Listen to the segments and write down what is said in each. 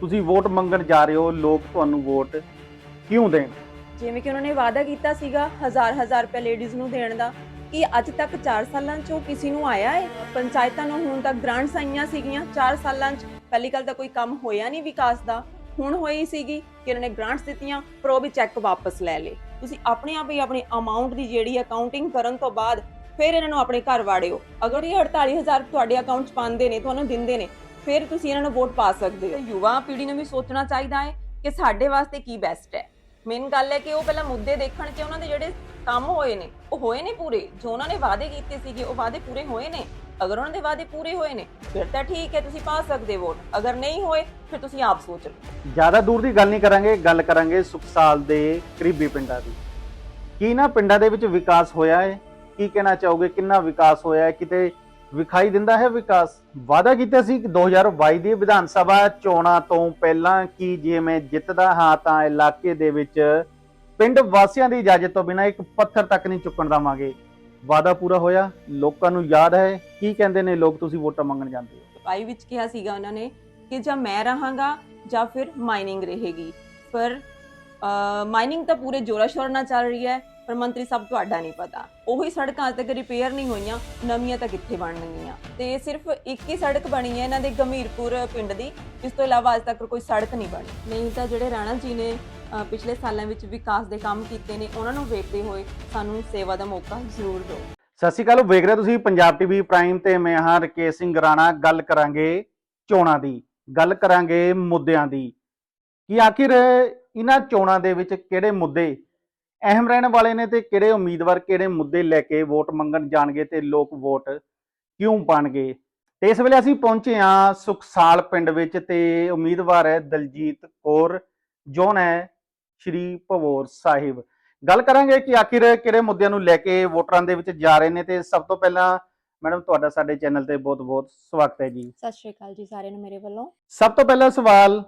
ਤੁਸੀਂ ਵੋਟ ਮੰਗਣ ਜਾ ਰਹੇ ਹੋ, ਲੋਕ ਤੁਹਾਨੂੰ ਵੋਟ ਕਿਉਂ ਦੇਣ? ਜਿਵੇਂ ਕਿ ਉਹਨਾਂ ਨੇ ਵਾਅਦਾ ਕੀਤਾ ਸੀਗਾ ਹਜ਼ਾਰ ਹਜ਼ਾਰ ਰੁਪਏ ਲੇਡੀਜ਼ ਨੂੰ ਦੇਣ ਦਾ, ਕਿ ਅੱਜ ਤੱਕ 4 ਸਾਲਾਂ 'ਚੋਂ ਕਿਸੇ ਨੂੰ ਆਇਆ ਹੈ ਪੰਚਾਇਤਾਂ ਨੂੰ ਹੁਣ ਤੱਕ ਗ੍ਰਾਂਟਸ ਆਈਆਂ ਸੀਗੀਆਂ 4 ਸਾਲਾਂ 'ਚ ਪਹਿਲੀ ਗੱਲ ਤਾਂ ਕੋਈ ਕੰਮ ਹੋਇਆ ਨਹੀਂ ਵਿਕਾਸ ਦਾ। ਹੁਣ ਹੋਈ ਸੀਗੀ ਕਿ ਇਹਨਾਂ ਨੇ ਗ੍ਰਾਂਟਸ ਦਿੱਤੀਆਂ, ਪਰ ਉਹ ਵੀ ਚੈੱਕ ਵਾਪਸ ਲੈ ਲਏ। ਤੁਸੀਂ ਆਪਣੇ ਆਪ ਹੀ ਆਪਣੀ ਅਮਾਉਂਟ ਦੀ ਜਿਹੜੀ ਅਕਾਊਂਟਿੰਗ ਕਰਨ ਤੋਂ ਬਾਅਦ ਫਿਰ ਇਹਨਾਂ ਨੂੰ ਆਪਣੇ ਘਰ ਵਾੜਿਓ। ਅਗਰ ਇਹ 48000 ਤੁਹਾਡੇ ਅਕਾਊਂਟ 'ਚ ਪਾਉਂਦੇ ਨੇ, ਤੁਹਾਨੂੰ ਦਿੰਦੇ ਨੇ ਫਿਰ ਤੁਸੀਂ ਇਹਨਾਂ ਨੂੰ ਵੋਟ ਪਾ ਸਕਦੇ ਹੋ। ਯੁਵਾ ਪੀੜ੍ਹੀ ਨੂੰ ਵੀ ਸੋਚਣਾ ਚਾਹੀਦਾ ਹੈ ਕਿ ਸਾਡੇ ਵਾਸਤੇ ਕੀ ਬੈਸਟ ਹੈ। ਮੇਨ ਗੱਲ ਹੈ ਕਿ ਉਹ ਪਹਿਲਾਂ ਮੁੱਦੇ ਦੇਖਣ ਕਿ ਉਹਨਾਂ ਦੇ ਜਿਹੜੇ ਕੰਮ ਹੋਏ ਨੇ ਉਹ ਹੋਏ ਨੇ ਪੂਰੇ। ਜੋ ਉਹਨਾਂ ਨੇ ਵਾਅਦੇ ਕੀਤੇ ਸੀਗੇ ਉਹ ਵਾਅਦੇ ਪੂਰੇ ਹੋਏ ਨੇ। ਅਗਰ ਉਹਨਾਂ ਦੇ ਵਾਅਦੇ ਪੂਰੇ ਹੋਏ ਨੇ ਫਿਰ ਤਾਂ ਠੀਕ ਹੈ ਤੁਸੀਂ ਪਾ ਸਕਦੇ ਵੋਟ ਅਗਰ ਨਹੀਂ ਹੋਏ ਫਿਰ ਤੁਸੀਂ ਆਪ ਸੋਚ ਲਓ। ਜ਼ਿਆਦਾ ਦੂਰ ਦੀ ਗੱਲ ਨਹੀਂ ਕਰਾਂਗੇ ਗੱਲ ਕਰਾਂਗੇ ਸੁਖਸਾਲ ਦੇ ਕਰੀਬੀ ਪਿੰਡਾਂ ਦੀ। ਕੀ ਨਾ ਪਿੰਡਾਂ ਦੇ ਵਿੱਚ ਵਿਕਾਸ ਹੋਇਆ ਹੈ? ਕੀ ਕਹਿਣਾ ਚਾਹੋਗੇ? ਕਿੰਨਾ ਵਿਕਾਸ ਹੋਇਆ ਹੈ? ਕਿਤੇ ਵਿਖਾਈ ਦਿੰਦਾ ਹੈ ਵਿਕਾਸ। ਵਾਅਦਾ ਕੀਤਾ ਸੀ ਕਿ 2022 ਦੀ ਵਿਧਾਨ ਸਭਾ ਚੋਣਾਂ ਤੋਂ ਪਹਿਲਾਂ ਕੀ ਜੇ ਮੈਂ ਜਿੱਤਦਾ ਹਾਂ ਤਾਂ ਇਲਾਕੇ ਦੇ ਵਿੱਚ ਪਿੰਡ ਵਾਸੀਆਂ ਦੀ ਇਜਾਜ਼ਤ ਤੋਂ ਬਿਨਾਂ ਇੱਕ ਪੱਥਰ ਤੱਕ ਨਹੀਂ ਚੁੱਕਣ ਦੇਵਾਂਗੇ। ਵਾਅਦਾ ਪੂਰਾ ਹੋਇਆ। ਲੋਕਾਂ ਨੂੰ ਯਾਦ ਹੈ। ਕੀ ਕਹਿੰਦੇ ਨੇ ਲੋਕ? ਤੁਸੀਂ ਵੋਟਾਂ ਮੰਗਣ ਜਾਂਦੇ ਹੋ। ਪਾਈ ਵਿੱਚ ਕਿਹਾ ਸੀਗਾ ਉਹਨਾਂ ਨੇ ਕਿ ਜਾਂ ਮੈਂ ਰਹਾਂਗਾ ਜਾਂ ਫਿਰ ਮਾਈਨਿੰਗ ਰਹੇਗੀ। ਪਰ ਮਾਈਨਿੰਗ ਤਾਂ ਪੂਰੇ ਜੋਰਾ ਸ਼ੋਰ ਨਾਲ ਚੱਲ ਰਹੀ ਹੈ। ਪਰ ਮੰਤਰੀ ਸਾਹਿਬ ਤੁਹਾਡਾ ਨਹੀਂ ਪਤਾ। ਉਹੀ ਸੜਕਾਂ ਅੱਜ ਤੱਕ ਰਿਪੇਅਰ ਨਹੀਂ ਹੋਈਆਂ ਨਵੀਆਂ ਤਾਂ ਕਿੱਥੇ ਬਣਨਗੀਆਂ ਤੇ ਸਿਰਫ ਇੱਕ ਹੀ ਸੜਕ ਬਣੀ ਹੈ ਇਹਨਾਂ ਦੇ ਗੰਭੀਰਪੁਰ ਪਿੰਡ ਦੀ ਇਸ ਤੋਂ ਇਲਾਵਾ ਅੱਜ ਤੱਕ ਕੋਈ ਸੜਕ ਨਹੀਂ ਬਣੀ। ਨਹੀਂ ਤਾਂ ਜਿਹੜੇ ਰਾਣਾ ਜੀ ਨੇ ਪਿਛਲੇ ਸਾਲਾਂ ਵਿੱਚ ਵਿਕਾਸ ਦੇ ਕੰਮ ਕੀਤੇ ਨੇ ਉਹਨਾਂ ਨੂੰ ਵੇਖਦੇ ਹੋਏ ਸਾਨੂੰ ਸੇਵਾ ਦਾ ਮੌਕਾ ਜ਼ਰੂਰ ਦਿਓ। ਸਤਿ ਸ਼੍ਰੀ ਅਕਾਲ ਵੇਖ ਰਹੇ ਤੁਸੀਂ ਪੰਜਾਬ ਟੀਵੀ ਪ੍ਰਾਈਮ ਤੇ ਮੈਂ ਹਾਂ ਰਕੇਸ਼ ਸਿੰਘ ਰਾਣਾ। ਗੱਲ ਕਰਾਂਗੇ ਚੋਣਾਂ ਦੀ ਗੱਲ ਕਰਾਂਗੇ ਮੁੱਦਿਆਂ ਦੀ। ਕਿ ਆਖਿਰ ਇਹਨਾਂ ਚੋਣਾਂ ਦੇ ਵਿੱਚ ਕਿਹੜੇ ਮੁੱਦੇ ਅਹਿਮ ਰਹਿਣ ਵਾਲੇ ਨੇ ਤੇ ਕਿਹੜੇ ਉਮੀਦਵਾਰ ਕਿਹੜੇ ਮੁੱਦੇ ਲੈ ਕੇ ਵੋਟ ਮੰਗਣ ਜਾਣਗੇ ਤੇ ਲੋਕ ਵੋਟ ਕਿਉਂ ਪਾਣਗੇ? ਤੇ ਇਸ ਵੇਲੇ ਅਸੀਂ ਪਹੁੰਚੇ ਹਾਂ ਸੁਖਸਾਲ ਪਿੰਡ ਵਿੱਚ ਤੇ ਉਮੀਦਵਾਰ ਹੈ ਦਲਜੀਤ ਕੌਰ ਜੋਨ ਹੈ ਸ਼੍ਰੀ ਭਵੋਰ ਸਾਹਿਬ। ਗੱਲ ਕਰਾਂਗੇ ਕਿ ਆਖਿਰ ਕਿਹੜੇ ਮੁੱਦਿਆਂ ਨੂੰ ਲੈ ਕੇ ਵੋਟਰਾਂ ਦੇ ਵਿੱਚ ਜਾ ਰਹੇ ਨੇ ਤੇ ਸਭ ਤੋਂ ਪਹਿਲਾਂ ਮੈਡਮ ਤੁਹਾਡਾ ਸਾਡੇ ਚੈਨਲ ਤੇ ਬਹੁਤ-ਬਹੁਤ ਸਵਾਗਤ ਹੈ ਜੀ। ਸਤਿ ਸ਼੍ਰੀ ਅਕਾਲ ਜੀ ਸਾਰਿਆਂ ਨੂੰ ਮੇਰੇ ਵੱਲੋਂ। ਸਭ ਤੋਂ ਪਹਿਲਾ ਸਵਾਲ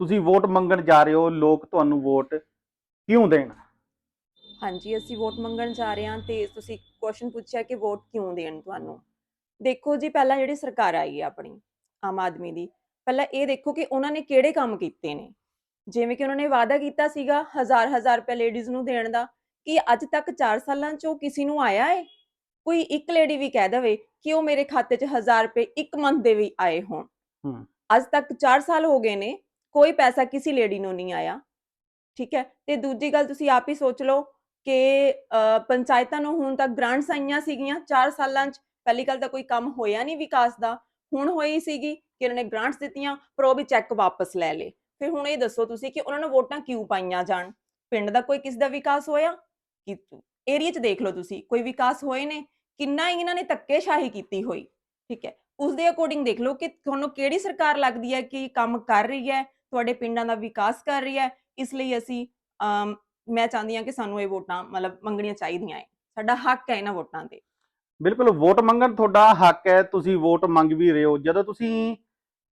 ਤੁਸੀਂ ਵੋਟ ਮੰਗਣ ਜਾ ਰਹੇ ਹੋ ਲੋਕ ਤੁਹਾਨੂੰ ਵੋਟ ਕਿਉਂ ਦੇਣ? ਹਾਂਜੀ ਅਸੀਂ ਵੋਟ ਮੰਗਣ ਜਾ ਰਹੇ ਹਾਂ ਤੇ ਤੁਸੀਂ ਕੁਐਸਚਨ ਪੁੱਛਿਆ ਕਿ ਵੋਟ ਕਿਉਂ ਦੇਣ ਤੁਹਾਨੂੰ? ਦੇਖੋ ਜੀ ਪਹਿਲਾਂ ਜਿਹੜੀ ਸਰਕਾਰ ਆਈ ਹੈ ਆਪਣੀ ਆਮ ਆਦਮੀ ਦੀ ਪਹਿਲਾਂ ਇਹ ਦੇਖੋ ਕਿ ਉਹਨਾਂ ਨੇ ਕਿਹੜੇ ਕੰਮ ਕੀਤੇ ਨੇ? ਜਿਵੇਂ ਕਿ ਉਹਨਾਂ ਨੇ ਵਾਅਦਾ ਕੀਤਾ ਸੀਗਾ ਹਜ਼ਾਰ ਹਜ਼ਾਰ ਰੁਪਏ ਲੇਡੀਜ਼ ਨੂੰ ਦੇਣ ਦਾ ਕਿ ਅੱਜ ਤੱਕ 4 ਸਾਲਾਂ ਚੋਂ ਕਿਸੇ ਨੂੰ ਆਇਆ ਹੈ ਕੋਈ ਇੱਕ ਲੇਡੀ ਵੀ ਕਹਿ ਦੇਵੇ ਕਿ ਉਹ ਮੇਰੇ ਖਾਤੇ 'ਚ 1000 ਰੁਪਏ ਇੱਕ ਮੰਥ ਦੇ ਵੀ ਆਏ ਹੋਣ। ਅੱਜ ਤੱਕ 4 ਸਾਲ ਹੋ ਗਏ ਨੇ ਕੋਈ ਪੈਸਾ ਕਿਸੇ ਲੇਡੀ ਨੂੰ ਨਹੀਂ ਆਇਆ। ਠੀਕ ਹੈ ਤੇ ਦੂਜੀ ਗੱਲ ਤੁਸੀਂ ਆਪ ਹੀ ਸੋਚ ਲਓ ਕਿ ਪੰਚਾਇਤਾਂ ਨੂੰ ਹੁਣ ਤੱਕ ਗ੍ਰਾਂਟਸ ਆਈਆਂ ਸੀਗੀਆਂ 4 ਸਾਲਾਂ 'ਚ ਪਹਿਲੀ ਗੱਲ ਤਾਂ ਕੋਈ ਕੰਮ ਹੋਇਆ ਨਹੀਂ ਵਿਕਾਸ ਦਾ ਹੁਣ ਹੋਈ ਸੀਗੀ ਕਿ ਇਹਨਾਂ ਨੇ ਗ੍ਰਾਂਟਸ ਦਿੱਤੀਆਂ ਪਰ ਉਹ ਵੀ ਚੈੱਕ ਵਾਪਸ ਲੈ ਲਏ। ਫਿਰ ਹੁਣ ਇਹ ਦੱਸੋ ਤੁਸੀਂ ਕਿ ਉਹਨਾਂ ਨੂੰ ਵੋਟਾਂ ਕਿਉਂ ਪਾਈਆਂ ਜਾਣ? ਪਿੰਡ ਦਾ ਕੋਈ ਕਿਸ ਦਾ ਵਿਕਾਸ ਹੋਇਆ? ਕਿ ਏਰੀਆ 'ਚ ਦੇਖ ਲਓ ਤੁਸੀਂ ਕੋਈ ਵਿਕਾਸ ਹੋਏ ਨੇ? ਕਿੰਨਾ ਹੀ ਇਹਨਾਂ ਨੇ ਧੱਕੇਸ਼ਾਹੀ ਕੀਤੀ ਹੋਈ ਠੀਕ ਹੈ? ਉਸ ਦੇ ਅਕੋਰਡਿੰਗ ਦੇਖ ਲਓ ਕਿ ਤੁਹਾਨੂੰ ਕਿਹੜੀ ਸਰਕਾਰ ਲੱਗਦੀ ਹੈ ਕਿ ਕੰਮ ਕਰ ਰਹੀ ਹੈ ਤੁਹਾਡੇ ਪਿੰਡਾਂ ਦਾ ਵਿਕਾਸ ਕਰ ਰਹੀ ਹੈ ਇਸ ਲਈ ਅਸੀਂ ਅਮ, ਮੈਂ ਚਾਹੁੰਦੀ ਹਾਂ ਕਿ ਸਾਨੂੰ ਇਹ ਵੋਟਾਂ ਮਤਲਬ ਮੰਗਣੀਆਂ ਚਾਹੀਦੀਆਂ ਹੈ ਸਾਡਾ ਹੱਕ ਹੈ ਇਹਨਾਂ ਵੋਟਾਂ ਤੇ। ਬਿਲਕੁਲ ਵੋਟ ਮੰਗਣ ਤੁਹਾਡਾ ਹੱਕ ਹੈ ਤੁਸੀਂ ਵੋਟ ਮੰਗ ਵੀ ਰਹੇ ਹੋ। ਜਦੋਂ ਤੁਸੀਂ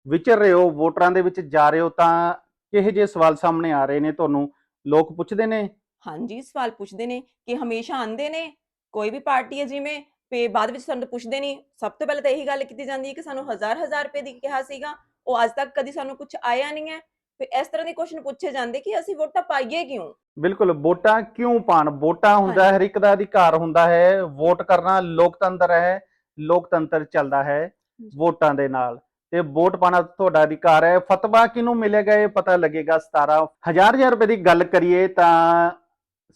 ਵਿਚਰ ਰਹੇ ਹੋ ਵੋਟਰਾਂ ਦੇ ਵਿੱਚ ਜਾ ਰਹੇ ਹੋ ਤਾਂ ਕਿਹੋ ਜਿਹੇ ਸਵਾਲ ਸਾਹਮਣੇ ਆ ਰਹੇ ਨੇ ਤੁਹਾਨੂੰ? ਲੋਕ ਪੁੱਛਦੇ ਨੇ? ਹਾਂਜੀ ਸਵਾਲ ਪੁੱਛਦੇ ਨੇ ਕਿ ਹਮੇਸ਼ਾ ਆਂਦੇ ਨੇ? ਕੋਈ ਵੀ ਪਾਰਟੀ ਹੈ ਜਿਵੇਂ ਤੇ ਬਾਅਦ ਵਿੱਚ ਸਾਨੂੰ ਪੁੱਛਦੇ ਨਹੀਂ। ਸਭ ਤੋਂ ਪਹਿਲਾਂ ਤਾਂ ਇਹੀ ਗੱਲ ਕੀਤੀ ਜਾਂਦੀ ਹੈ ਕਿ ਸਾਨੂੰ ਹਜ਼ਾਰ ਹਜ਼ਾਰ ਰੁਪਏ ਦੀ ਕਿਹਾ ਸੀਗਾ। ਉਹ ਅੱਜ ਤੱਕ ਕਦੀ ਸਾਨੂੰ ਕੁਝ ਆਇਆ ਨਹੀਂ ਹੈ। ਫਿਰ ਇਸ ਤਰ੍ਹਾਂ ਦੇ ਕੁਐਸਚਨ ਪੁੱਛੇ ਜਾਂਦੇ ਕਿ ਅਸੀਂ ਵੋਟਾਂ ਪਾਈਏ ਕਿਉਂ? ਬਿਲਕੁਲ ਵੋਟਾਂ ਕਿਉਂ ਪਾਣ ਵੋਟਾਂ ਹੁੰਦਾ ਹੈ, ਹਰ ਇੱਕ ਦਾ ਅਧਿਕਾਰ ਹੁੰਦਾ ਹੈ। ਵੋਟ ਕਰਨਾ ਲੋਕਤੰਤਰ ਹੈ ਲੋਕਤੰਤਰ ਚੱਲਦਾ ਹੈ ਵੋਟਾਂ ਦੇ ਨਾਲ। ਤੇ ਵੋਟ ਪਾਣਾ ਤੁਹਾਡਾ ਅਧਿਕਾਰ ਹੈ। ਫਤਵਾ ਕਿਹਨੂੰ ਮਿਲੇਗਾ ਇਹ ਪਤਾ ਲੱਗੇਗਾ। 17 ਹਜ਼ਾਰ ਹਜ਼ਾਰ ਰੁਪਏ ਦੀ ਗੱਲ ਕਰੀਏ ਤਾਂ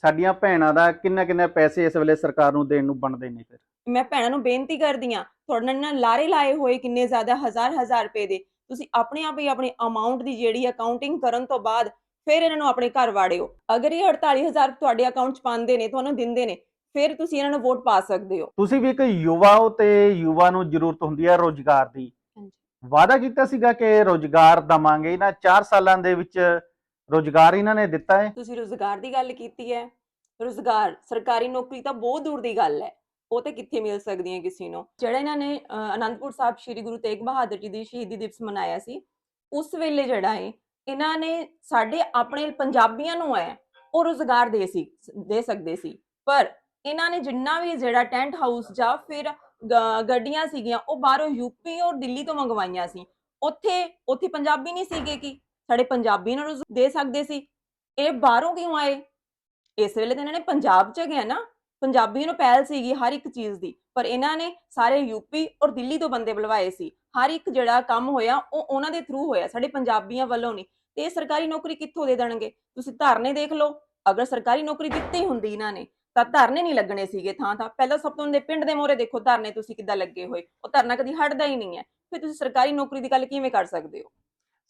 ਸਾਡੀਆਂ ਭੈਣਾਂ ਦਾ ਕਿੰਨਾ ਕਿੰਨਾ ਪੈਸੇ ਇਸ ਵੇਲੇ ਸਰਕਾਰ ਨੂੰ ਦੇਣ ਨੂੰ ਬਣਦੇ ਨੇ ਫਿਰ? ਮੈਂ ਭੈਣਾਂ ਨੂੰ ਬੇਨਤੀ ਕਰਦੀ ਆ ਤੁਹਾਡੇ ਨਾਲ ਲਾਰੇ ਲਾਏ ਹੋਏ ਕਿੰਨੇ ਜ਼ਿਆਦਾ ਹਜ਼ਾਰ ਹਜ਼ਾਰ ਰੁਪਏ ਦੇ। ਤੁਸੀਂ ਆਪਣੇ ਆਪ ਹੀ ਆਪਣੀ ਅਮਾਉਂਟ ਦੀ ਜਿਹੜੀ ਅਕਾਊਂਟਿੰਗ ਕਰਨ ਤੋਂ ਬਾਅਦ ਫਿਰ ਇਹਨਾਂ ਨੂੰ ਆਪਣੇ ਘਰ ਵਾੜਿਓ। ਅਗਰ ਇਹ 48000 ਤੁਹਾਡੇ ਅਕਾਊਂਟ 'ਚ ਪਾਉਂਦੇ ਨੇ ਤੁਹਾਨੂੰ ਦਿੰਦੇ ਨੇ ਫਿਰ ਤੁਸੀਂ ਇਹਨਾਂ ਨੂੰ ਵੋਟ ਪਾ ਸਕਦੇ ਹੋ। ਤੁਸੀਂ ਵੀ ਇੱਕ ਯੁਵਾ ਹੋ ਤੇ ਯੁਵਾ ਨੂੰ ਜ਼ਰੂਰਤ ਹੁੰਦੀ ਹੈ ਰੋਜ਼ਗਾਰ ਦੀ। ਵਾਅਦਾ ਕੀਤਾ ਸੀਗਾ ਕਿ ਰੋਜ਼ਗਾਰ ਦਵਾਂਗੇ ਇਹਨਾਂ 4 ਸਾਲਾਂ ਦੇ ਵਿੱਚ ਰੋਜ਼ਗਾਰ ਇਹਨਾਂ ਨੇ ਦਿੱਤਾ ਹੈ। ਤੁਸੀਂ ਰੋਜ਼ਗਾਰ ਦੀ ਗੱਲ ਕੀਤੀ ਹੈ। ਰੋਜ਼ਗਾਰ ਸਰਕਾਰੀ ਨੌਕਰੀ ਤਾਂ ਬਹੁਤ ਦੂਰ ਦੀ ਗੱਲ ਹੈ। ਉਹ ਤੇ ਕਿੱਥੇ ਮਿਲ ਸਕਦੀ ਹੈ ਕਿਸੇ ਨੂੰ? ਜਿਹੜਾ ਇਹਨਾਂ ਨੇ ਅਨੰਦਪੁਰ ਸਾਹਿਬ ਸ੍ਰੀ ਗੁਰੂ ਤੇਗ ਬਹਾਦਰ ਜੀ ਦੀ ਸ਼ਹੀਦੀ ਦਿਵਸ ਮਨਾਇਆ ਸੀ, ਉਸ ਵੇਲੇ ਜਿਹੜਾ ਹੈ, ਇਹਨਾਂ ਨੇ ਸਾਡੇ ਆਪਣੇ ਪੰਜਾਬੀਆਂ ਨੂੰ ਹੈ ਉਹ ਰੋਜ਼ਗਾਰ ਦੇ ਸੀ, ਦੇ ਸਕਦੇ ਸੀ। ਪਰ ਇਹਨਾਂ ਨੇ ਜਿੰਨਾ ਵੀ ਜਿਹੜਾ ਟੈਂਟ ਹਾਊਸ ਜਾਂ ਫਿਰ ਗੱਡੀਆਂ ਸੀਗੀਆਂ, ਉਹ ਬਾਹਰੋਂ ਯੂਪੀ ਔਰ ਦਿੱਲੀ ਤੋਂ ਮੰਗਵਾਈਆਂ ਸੀ। ਉੱਥੇ ਉੱਥੇ ਪੰਜਾਬੀ ਨਹੀਂ ਸੀਗੇ ਕਿ ਸਾਡੇ ਪੰਜਾਬੀ ਨੂੰ ਰੁਜ਼- ਦੇ ਸਕਦੇ ਸੀ। ਇਹ ਬਾਹਰੋਂ ਕਿਉਂ ਆਏ? ਇਸ ਵੇਲੇ ਤਾਂ ਇਹਨਾਂ ਨੇ ਪੰਜਾਬ ਚ ਗਿਆ ਨਾ। ਪੰਜਾਬੀ ਨੂੰ ਪਹਿਲ ਸੀਗੀ ਹਰ ਇੱਕ ਚੀਜ਼ ਦੀ, ਪਰ ਇਹਨਾਂ ਨੇ ਸਾਰੇ ਯੂਪੀ ਔਰ ਦਿੱਲੀ ਤੋਂ ਬੰਦੇ ਬੁਲਵਾਏ ਸੀ। ਹਰ ਇੱਕ ਜਿਹੜਾ ਕੰਮ ਹੋਇਆ, ਉਹ ਉਹਨਾਂ ਦੇ ਥਰੂ ਹੋਇਆ, ਸਾਡੇ ਪੰਜਾਬੀਆਂ ਵੱਲੋਂ ਨਹੀਂ। ਤੇ ਇਹ ਸਰਕਾਰੀ ਨੌਕਰੀ ਕਿੱਥੋਂ ਦੇ ਦੇਣਗੇ? ਤੁਸੀਂ ਧਰਨੇ ਦੇਖ ਲਓ। ਅਗਰ ਸਰਕਾਰੀ ਨੌਕਰੀ ਦਿੱਤੀ ਹੁੰਦੀ ਇਹਨਾਂ ਨੇ, ਤਾਂ ਧਰਨੇ ਨਹੀਂ ਲੱਗਣੇ ਸੀਗੇ ਥਾਂ ਥਾਂ। ਪਹਿਲਾਂ ਸਭ ਤੋਂ ਉਹਦੇ ਪਿੰਡ ਦੇ ਮੋਹਰੇ ਦੇਖੋ ਧਰਨੇ ਤੁਸੀਂ ਕਿੱਦਾਂ ਲੱਗੇ ਹੋਏ। ਉਹ ਧਰਨਾ ਕਦੀ ਹਟਦਾ ਹੀ ਨਹੀਂ ਹੈ। ਫਿਰ ਤੁਸੀਂ ਸਰਕਾਰੀ ਨੌਕਰੀ ਦੀ ਗੱਲ ਕਿਵੇਂ ਕਰ ਸਕਦੇ ਹੋ?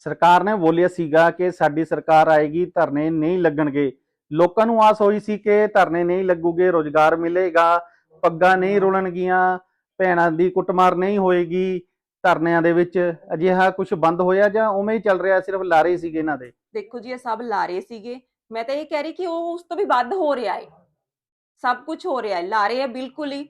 ਸਰਕਾਰ ਨੇ ਬੋਲਿਆ ਸੀਗਾ ਕਿ ਸਾਡੀ ਸਰਕਾਰ ਆਏਗੀ, ਧਰਨੇ ਨਹੀਂ ਲੱਗਣਗੇ। ਲੋਕਾਂ ਨੂੰ ਆਸ ਹੋਈ ਸੀ ਕਿ ਧਰਨੇ ਨਹੀਂ ਲੱਗੂਗੇ, ਰੋਜ਼ਗਾਰ ਮਿਲੇਗਾ, ਪੱਗਾਂ ਨਹੀਂ ਰੁਲਣਗੀਆਂ, ਭੈਣਾਂ ਦੀ ਕੁੱਟਮਾਰ ਨਹੀਂ ਹੋਏਗੀ ਧਰਨਿਆਂ ਦੇ ਵਿੱਚ। ਅਜਿਹਾ ਕੁਝ ਬੰਦ ਹੋਇਆ ਜਾਂ ਉਵੇਂ ਹੀ ਚੱਲ ਰਿਹਾ, ਸਿਰਫ ਲਾਰੇ ਸੀਗੇ ਇਹਨਾਂ ਦੇ? ਦੇਖੋ ਜੀ, ਇਹ ਸਭ ਲਾਰੇ ਸੀਗੇ। ਮੈਂ ਤਾਂ ਇਹ ਕਹਿ ਰਹੀ ਕਿ ਉਹ ਉਸ ਤੋਂ ਵੀ ਵੱਧ ਹੋ ਰਿਹਾ ਹੈ ਸਭ ਕੁਝ ਹੋ ਰਿਹਾ ਹੈ ਲਾਰੇ ਹੈ ਬਿਲਕੁਲ ਹੀ।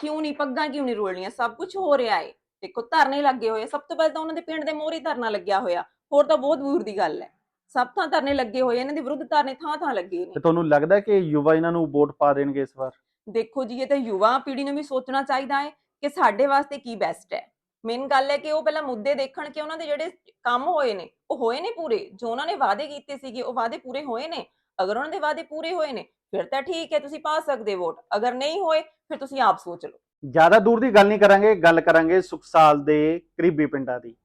ਕਿਉਂ ਨਹੀਂ, ਪੱਗਾਂ ਕਿਉਂ ਨਹੀਂ ਰੋਲਣੀਆਂ? ਸਭ ਕੁਝ ਹੋ ਰਿਹਾ ਹੈ ਦੇਖੋ, ਧਰਨੇ ਲੱਗੇ ਹੋਏ ਸਭ ਤੋਂ ਪਹਿਲਾਂ ਤਾਂ ਉਹਨਾਂ ਦੇ ਪਿੰਡ ਦੇ ਮੋਹਰੇ ਧਰਨਾ ਲੱਗਿਆ ਹੋਇਆ। ਹੋਰ ਤਾਂ ਬਹੁਤ ਦੂਰ ਦੀ ਗੱਲ ਹੈ। ਸਭ ਥਾਂ ਧਰਨੇ ਲੱਗੇ ਹੋਏ ਇਹਨਾਂ ਦੇ ਵਿਰੁੱਧ ਧਰਨੇ ਥਾਂ ਥਾਂ ਲੱਗੇ ਨੇ। ਤੇ ਤੁਹਾਨੂੰ ਲੱਗਦਾ ਕਿ ਯੁਵਾ ਇਹਨਾਂ ਨੂੰ ਵੋਟ ਪਾ ਦੇਣਗੇ ਇਸ ਵਾਰ? ਦੇਖੋ ਜੀ ਇਹ ਤਾਂ ਯੁਵਾ ਪੀੜ੍ਹੀ ਨੂੰ ਵੀ ਸੋਚਣਾ ਚਾਹੀਦਾ ਹੈ ਕਿ ਸਾਡੇ ਵਾਸਤੇ ਕੀ ਬੈਸਟ ਹੈ। ਮੇਨ ਗੱਲ ਹੈ ਕਿ ਉਹ ਪਹਿਲਾਂ ਮੁੱਦੇ ਦੇਖਣ ਕਿ ਉਹਨਾਂ ਦੇ ਜਿਹੜੇ ਕੰਮ ਹੋਏ ਨੇ ਉਹ ਹੋਏ ਨੇ ਪੂਰੇ। ਜੋ ਉਹਨਾਂ ਨੇ ਵਾਅਦੇ ਕੀਤੇ ਸੀਗੇ ਉਹ ਵਾਅਦੇ ਪੂਰੇ ਹੋਏ ਨੇ। ਅਗਰ ਉਹਨਾਂ ਦੇ ਵਾਅਦੇ ਪੂਰੇ ਹੋਏ ਨੇ ਫਿਰ ਤਾਂ ਠੀਕ ਹੈ ਤੁਸੀਂ ਪਾ ਸਕਦੇ ਵੋਟ। ਅਗਰ ਨਹੀਂ ਹੋਏ ਫਿਰ ਤੁਸੀਂ ਆਪ ਸੋਚ ਲਓ। ਜ਼ਿਆਦਾ ਦੂਰ ਦੀ ਗੱਲ ਨਹੀਂ ਕਰਾਂਗੇ ਗੱਲ ਕਰਾਂਗੇ ਸੁਖਸਾਲ ਦੇ ਕਰੀਬੀ ਪਿੰਡਾਂ ਦੀ।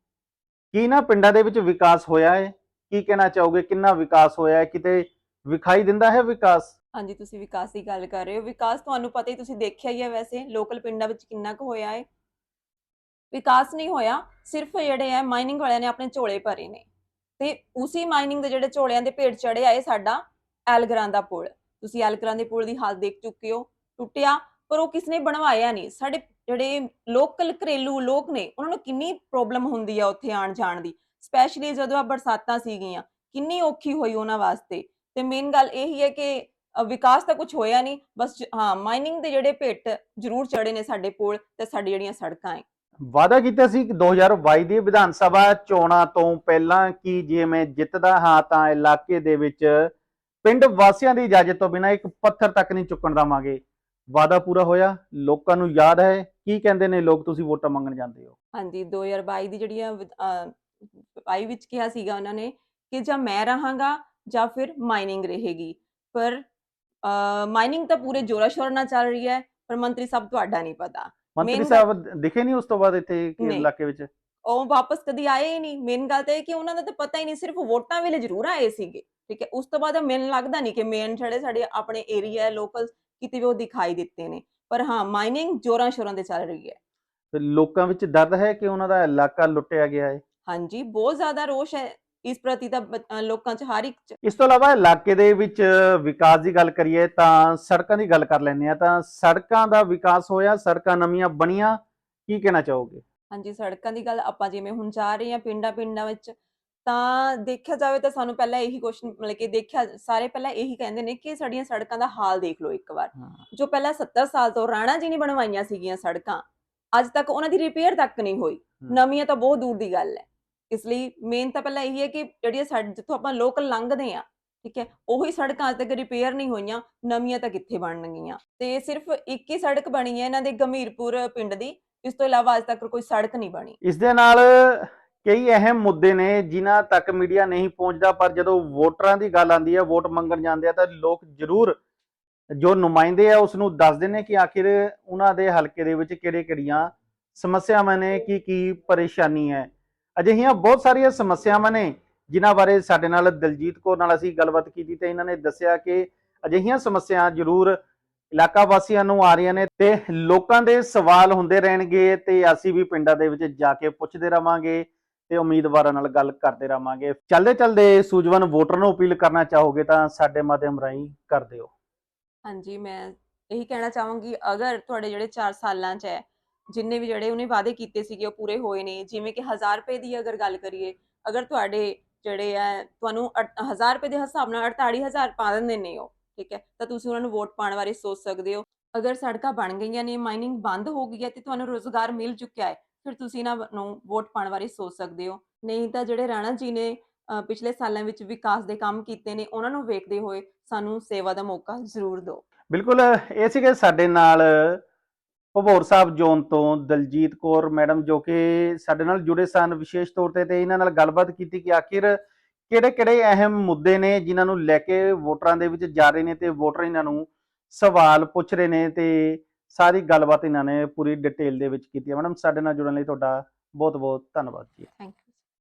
ਕੀ ਨਾ ਪਿੰਡਾਂ ਦੇ ਵਿੱਚ ਵਿਕਾਸ ਹੋਇਆ ਹੈ? ਕੀ ਕਹਿਣਾ ਚਾਹੋਗੇ? ਕਿੰਨਾ ਵਿਕਾਸ ਹੋਇਆ ਹੈ? ਕਿਤੇ ਵਿਖਾਈ ਦਿੰਦਾ ਹੈ ਵਿਕਾਸ? ਹਾਂਜੀ, ਤੁਸੀਂ ਵਿਕਾਸ ਦੀ ਗੱਲ ਕਰ ਰਹੇ ਹੋ। ਵਿਕਾਸ ਤੁਹਾਨੂੰ ਪਤਾ ਹੀ ਤੁਸੀਂ ਦੇਖਿਆ ਹੀ ਹੈ ਵੈਸੇ, ਲੋਕਲ ਪਿੰਡਾਂ ਵਿੱਚ ਕਿੰਨਾ ਕੁ ਹੋਇਆ ਹੈ। ਵਿਕਾਸ ਨਹੀਂ ਹੋਇਆ, ਸਿਰਫ ਜਿਹੜੇ ਹੈ ਮਾਈਨਿੰਗ ਵਾਲਿਆਂ ਨੇ ਆਪਣੇ ਝੋਲੇ ਭਰੇ ਨੇ। ਤੇ ਉਸੇ ਮਾਈਨਿੰਗ ਦੇ ਜਿਹੜੇ ਝੋਲਿਆਂ ਦੇ ਭੇਟ ਚੜੇ ਆਏ ਸਾਡਾ ਐਲਗਰਾਂ ਦਾ ਪੁਲ। ਤੁਸੀਂ ਐਲਗਰਾਂ ਦੇ ਪੁਲ ਦੀ ਹਾਲਤ ਦੇਖ ਚੁੱਕੇ ਹੋ। ਟੁੱਟਿਆ, ਪਰ ਉਹ ਕਿਸ ਨੇ ਬਣਵਾਇਆ ਨਹੀਂ? ਸਾਡੇ ਜਿਹੜੇ ਲੋਕਲ ਘਰੇਲੂ ਲੋਕ ਨੇ, ਉਹਨਾਂ ਨੂੰ ਕਿੰਨੀ ਪ੍ਰੋਬਲਮ ਹੁੰਦੀ ਆ ਉੱਥੇ ਆਣ ਜਾਣ ਦੀ? ਸਪੈਸ਼ਲੀ ਜਦੋਂ ਆ ਬਰਸਾਤਾਂ ਸੀਗੀਆਂ ਕਿੰਨੀ ਔਖੀ ਹੋਈ ਉਹਨਾਂ ਵਾਸਤੇ। ਤੇ ਮੇਨ ਗੱਲ ਇਹ ਹੀ ਹੈ ਕਿ ਵਿਕਾਸ ਤਾਂ ਕੁਝ ਹੋਇਆ ਨਹੀਂ ਬਸ ਹਾਂ ਮਾਈਨਿੰਗ ਦੇ ਜਿਹੜੇ ਭੇਟ ਜ਼ਰੂਰ ਚੜੇ ਨੇ ਸਾਡੇ ਕੋਲ ਤੇ ਸਾਡੀ ਜਿਹੜੀਆਂ ਸੜਕਾਂ ਹੈ ਵਾਅਦਾ ਕੀਤਾ ਸੀ ਕਿ 2022 ਦੀ ਵਿਧਾਨ ਸਭਾ ਚੋਣਾਂ ਤੋਂ ਪਹਿਲਾਂ ਕਿ ਜੇ ਮੈਂ ਜਿੱਤਦਾ ਹਾਂ ਤਾਂ ਇਲਾਕੇ ਦੇ ਵਿੱਚ ਪਿੰਡ ਵਾਸੀਆਂ ਦੀ ਇਜਾਜ਼ਤ ਤੋਂ ਬਿਨਾਂ ਇੱਕ ਪੱਥਰ ਤੱਕ ਨਹੀਂ ਚੁੱਕਣ ਦੇਵਾਂਗੇ। ਵਾਅਦਾ ਪੂਰਾ ਹੋਇਆ ਲੋਕਾਂ ਨੂੰ ਯਾਦ ਹੈ ਕੀ ਕਹਿੰਦੇ ਨੇ ਲੋਕ ਤੁਸੀਂ ਵੋਟਾਂ ਮੰਗਣ ਜਾਂਦੇ ਹੋ। ਹਾਂਜੀ 2022 ਦੀ ਜਿਹੜੀਆਂ ਬਾਈ ਵਿੱਚ ਕਿਹਾ ਸੀਗਾ ਉਹਨਾਂ ਨੇ ਕਿ ਜਾਂ ਮੈਂ ਰਹਾਂਗਾ ਜਾਂ ਫਿਰ ਮਾਈਨਿੰਗ ਰਹੇਗੀ। ਪਰ ਮਾਈਨਿੰਗ ਤਾਂ ਪੂਰੇ ਜੋਰਾ ਸ਼ੋਰ ਨਾਲ ਚੱਲ ਰਹੀ ਹੈ ਪਰ ਮੰਤਰੀ ਸਾਹਿਬ ਤੁਹਾਡਾ ਨਹੀਂ ਪਤਾ। ਮੰਤਰੀ ਸਾਹਿਬ ਦਿਖੇ ਨਹੀਂ ਉਸ ਤੋਂ ਬਾਅਦ ਇੱਥੇ। ਇਲਾਕੇ ਵਿੱਚ? ਉਹ ਵਾਪਸ ਕਦੀ ਆਏ ਹੀ ਨਹੀਂ। ਮੇਨ ਗੱਲ ਤਾਂ ਇਹ ਕਿ ਉਹਨਾਂ ਦਾ ਤਾਂ ਪਤਾ ਹੀ ਨਹੀਂ ਸਿਰਫ ਵੋਟਾਂ ਵੇਲੇ ਜ਼ਰੂਰ ਆਏ ਸੀਗੇ। ਠੀਕ ਹੈ ਉਸ ਤੋਂ ਬਾਅਦ ਮੈਨੂੰ ਲੱਗਦਾ ਨਹੀਂ ਕਿ ਮੇਨ ਜਿਹੜੇ ਸਾਡੇ ਆਪਣੇ ਏਰੀਆ ਲੋਕਲ ਕਿਤੇ ਵੀ ਉਹ ਦਿਖਾਈ ਦਿੱਤੇ ਨੇ। ਪਰ ਹਾਂ ਮਾਈਨਿੰਗ ਜੋਰਾਂ ਸ਼ੋਰਾਂ ਤੇ ਚੱਲ ਰਹੀ ਹੈ। ਤੇ ਲੋਕਾਂ ਵਿੱਚ ਦਰਦ ਹੈ ਕਿ ਉਹਨਾਂ ਦਾ ਇਲਾਕਾ ਲੁੱਟਿਆ ਗਿਆ ਹੈ? ਹਾਂਜੀ ਬਹੁਤ ਜ਼ਿਆਦਾ ਰੋਸ਼ ਹੈ ਇਸ ਪ੍ਰਤੀ ਤਾਂ ਲੋਕਾਂ 'ਚ ਹਰ ਇੱਕ 'ਚ। ਇਸ ਤੋਂ ਇਲਾਵਾ ਇਲਾਕੇ ਦੇ ਵਿੱਚ ਵਿਕਾਸ ਦੀ ਗੱਲ ਕਰੀਏ ਤਾਂ ਸੜਕਾਂ ਦੀ ਗੱਲ ਕਰ ਲੈਂਦੇ ਆ ਤਾਂ ਸੜਕਾਂ ਦਾ ਵਿਕਾਸ ਹੋਇਆ ਸੜਕਾਂ ਨਵੀਆਂ ਬਣੀਆਂ ਕੀ ਕਹਿਣਾ ਚਾਹੋਗੇ? ਹਾਂਜੀ ਸੜਕਾਂ ਦੀ ਗੱਲ ਆਪਾਂ ਜਿਵੇਂ ਹੁਣ ਜਾ ਰਹੇ ਹਾਂ ਪਿੰਡਾਂ ਪਿੰਡਾਂ ਵਿੱਚ ਤਾਂ ਦੇਖਿਆ ਜਾਵੇ ਤਾਂ ਸਾਨੂੰ ਪਹਿਲਾਂ ਇਹੀ ਕੁਐਸਚਨ ਮਤਲਬ ਕਿ ਦੇਖਿਆ ਸਾਰੇ ਪਹਿਲਾਂ ਇਹੀ ਕਹਿੰਦੇ ਨੇ ਕਿ ਸਾਡੀਆਂ ਸੜਕਾਂ ਦਾ ਹਾਲ ਦੇਖ ਲਓ ਇੱਕ ਵਾਰ। ਜੋ ਪਹਿਲਾਂ 70 ਸਾਲ ਤੋਂ ਰਾਣਾ ਜੀ ਨੇ ਬਣਵਾਈਆਂ ਸੀਗੀਆਂ ਸੜਕਾਂ ਅੱਜ ਤੱਕ ਉਹਨਾਂ ਦੀ ਰਿਪੇਅਰ ਤੱਕ ਨਹੀਂ ਹੋਈ। ਨਵੀਆਂ ਤਾਂ ਬਹੁਤ ਦੂਰ ਦੀ ਗੱਲ ਹੈ। ਇਸ ਲਈ ਮੇਨ ਤਾਂ ਪਹਿਲਾਂ ਇਹੀ ਹੈ ਕਿ ਜਿਹੜੀਆਂ ਸਾਡੇ, ਜਿੱਥੋਂ ਆਪਾਂ ਲੋਕਲ ਲੰਘਦੇ ਆ ਠੀਕ ਹੈ, ਉਹੀ ਸੜਕਾਂ ਅੱਜ ਤੱਕ ਰਿਪੇਅਰ ਨਹੀਂ ਹੋਈਆਂ, ਨਵੀਆਂ ਤਾਂ ਕਿੱਥੇ ਬਣਨਗੀਆਂ ਤੇ ਸਿਰਫ ਇੱਕ ਹੀ ਸੜਕ ਬਣੀ ਹੈ ਇਹਨਾਂ ਦੇ ਗੰਭੀਰਪੁਰ ਪਿੰਡ ਦੀ ਇਸ ਤੋਂ ਇਲਾਵਾ ਅੱਜ ਤੱਕ ਕੋਈ ਸੜਕ ਨਹੀਂ ਬਣੀ। ਇਸ ਦੇ ਨਾਲ ਕਈ ਅਹਿਮ ਮੁੱਦੇ ਨੇ ਜਿਨ੍ਹਾਂ ਤੱਕ ਮੀਡੀਆ ਨਹੀਂ ਪਹੁੰਚਦਾ, ਪਰ ਜਦੋਂ ਵੋਟਰਾਂ ਦੀ ਗੱਲ ਆਉਂਦੀ ਹੈ, ਵੋਟ ਮੰਗਣ ਜਾਂਦੇ ਆ, ਤਾਂ ਲੋਕ ਜ਼ਰੂਰ ਜੋ ਨੁਮਾਇੰਦੇ ਆ ਉਸ ਨੂੰ ਦੱਸਦੇ ਨੇ ਕਿ ਆਖਿਰ ਉਹਨਾਂ ਦੇ ਹਲਕੇ ਦੇ ਵਿੱਚ ਕਿਹੜੇ-ਕਿਹੜੀਆਂ ਸਮੱਸਿਆਵਾਂ ਨੇ ਕੀ ਕੀ ਪਰੇਸ਼ਾਨੀ ਹੈ। ਅਜਿਹੀਆਂ ਬਹੁਤ ਸਾਰੀਆਂ ਸਮੱਸਿਆਵਾਂ ਨੇ ਜਿਨ੍ਹਾਂ ਬਾਰੇ ਸਾਡੇ ਨਾਲ ਦਲਜੀਤ ਕੌਰ ਨਾਲ ਅਸੀਂ ਗੱਲਬਾਤ ਕੀਤੀ ਤੇ ਇਹਨਾਂ ਨੇ ਦੱਸਿਆ ਕਿ ਅਜਿਹੀਆਂ ਸਮੱਸਿਆ ਜ਼ਰੂਰ ਇਲਾਕਾ ਵਾਸੀਆਂ ਨੂੰ ਆ ਰਹੀਆਂ ਨੇ ਤੇ ਲੋਕਾਂ ਦੇ ਸਵਾਲ ਹੁੰਦੇ ਰਹਿਣਗੇ ਤੇ ਅਸੀਂ ਵੀ ਪਿੰਡਾਂ ਦੇ ਵਿੱਚ ਜਾ ਕੇ ਪੁੱਛਦੇ ਰਵਾਂਗੇ ਤੇ ਉਮੀਦਵਾਰਾਂ ਨਾਲ ਗੱਲ ਕਰਦੇ ਰਵਾਂਗੇ। ਚਲਦੇ ਚਲਦੇ ਸੂਝਵਾਨ ਵੋਟਰ ਨੂੰ ਅਪੀਲ ਕਰਨਾ ਚਾਹੋਗੇ ਤਾਂ ਸਾਡੇ ਮਾਧਿਅਮ ਰਾਹੀਂ ਕਰ ਦਿਓ। ਹਾਂਜੀ, ਮੈਂ ਇਹੀ ਕਹਿਣਾ ਚਾਹਾਂਗੀ, ਅਗਰ ਤੁਹਾਡੇ ਜਿਹੜੇ 4 ਸਾਲਾਂ 'ਚ ਹੈ ਜਿੰਨੇ ਵੀ ਜਿਹੜੇ ਉਹਨੇ ਵਾਅਦੇ ਕੀਤੇ ਸੀਗੇ, ਉਹ ਪੂਰੇ ਹੋਏ ਨੇ। ਜਿਵੇਂ ਕਿ 1000 ਰੁਪਏ ਦੀ ਅਗਰ ਗੱਲ ਕਰੀਏ, ਅਗਰ ਤੁਹਾਡੇ ਜਿਹੜੇ ਹੈ ਤੁਹਾਨੂੰ 1000 ਰੁਪਏ ਦੇ ਹਿਸਾਬ ਨਾਲ 48000 ਪਾ ਦਿੰਦੇ ਨੇ ਉਹ, ਠੀਕ ਹੈ? ਤਾਂ ਤੁਸੀਂ ਉਹਨਾਂ ਨੂੰ ਵੋਟ ਪਾਉਣ ਬਾਰੇ ਸੋਚ ਸਕਦੇ ਹੋ। ਅਗਰ ਸੜਕਾਂ ਬਣ ਗਈਆਂ ਨੇ ਮਾਈਨਿੰਗ ਬੰਦ ਹੋ ਗਈ ਹੈ ਤੇ ਤੁਹਾਨੂੰ ਰੋਜ਼ਗਾਰ ਮਿਲ ਚੁੱਕਿਆ ਹੈ, ਫਿਰ ਤੁਸੀਂ ਇਹਨਾਂ ਨੂੰ ਵੋਟ ਪਾਉਣ ਬਾਰੇ ਸੋਚ ਸਕਦੇ ਹੋ। ਨਹੀਂ ਤਾਂ ਜਿਹੜੇ ਰਾਣਾ ਜੀ ਨੇ ਪਿਛਲੇ ਸਾਲਾਂ ਵਿੱਚ ਵਿਕਾਸ ਦੇ ਕੰਮ ਕੀਤੇ ਨੇ, ਉਹਨਾਂ ਨੂੰ ਵੇਖਦੇ ਹੋਏ ਸਾਨੂੰ ਸੇਵਾ ਦਾ ਮੌਕਾ ਜ਼ਰੂਰ ਦਿਓ। ਬਿਲਕੁਲ, ਇਹ ਸੀਗੇ ਸਾਡੇ ਨਾਲ ਭਬੋਰ ਸਾਹਿਬ ਜ਼ੋਨ ਤੋਂ ਦਲਜੀਤ ਕੌਰ ਮੈਡਮ ਜੋ ਕਿ ਸਾਡੇ ਨਾਲ ਜੁੜੇ ਸਨ ਵਿਸ਼ੇਸ਼ ਤੌਰ ਤੇ ਤੇ ਇਹਨਾਂ ਨਾਲ ਗੱਲਬਾਤ ਕੀਤੀ ਕਿ ਆਖਿਰ ਕਿਹੜੇ ਕਿਹੜੇ ਅਹਿਮ ਮੁੱਦੇ ਨੇ ਜਿਨ੍ਹਾਂ ਨੂੰ ਲੈ ਕੇ ਵੋਟਰਾਂ ਦੇ ਵਿੱਚ ਜਾ ਰਹੇ ਨੇ ਤੇ ਵੋਟਰ ਇਹਨਾਂ ਨੂੰ ਸਵਾਲ ਪੁੱਛ ਰਹੇ ਨੇ ਤੇ ਸਾਰੀ ਗੱਲਬਾਤ ਇਹਨਾਂ ਨੇ ਪੂਰੀ ਡਿਟੇਲ ਦੇ ਵਿੱਚ ਕੀਤੀ ਹੈ। ਮੈਡਮ, ਸਾਡੇ ਨਾਲ ਜੁੜਨ ਲਈ ਤੁਹਾਡਾ ਬਹੁਤ ਬਹੁਤ ਧੰਨਵਾਦ ਜੀ। Thank you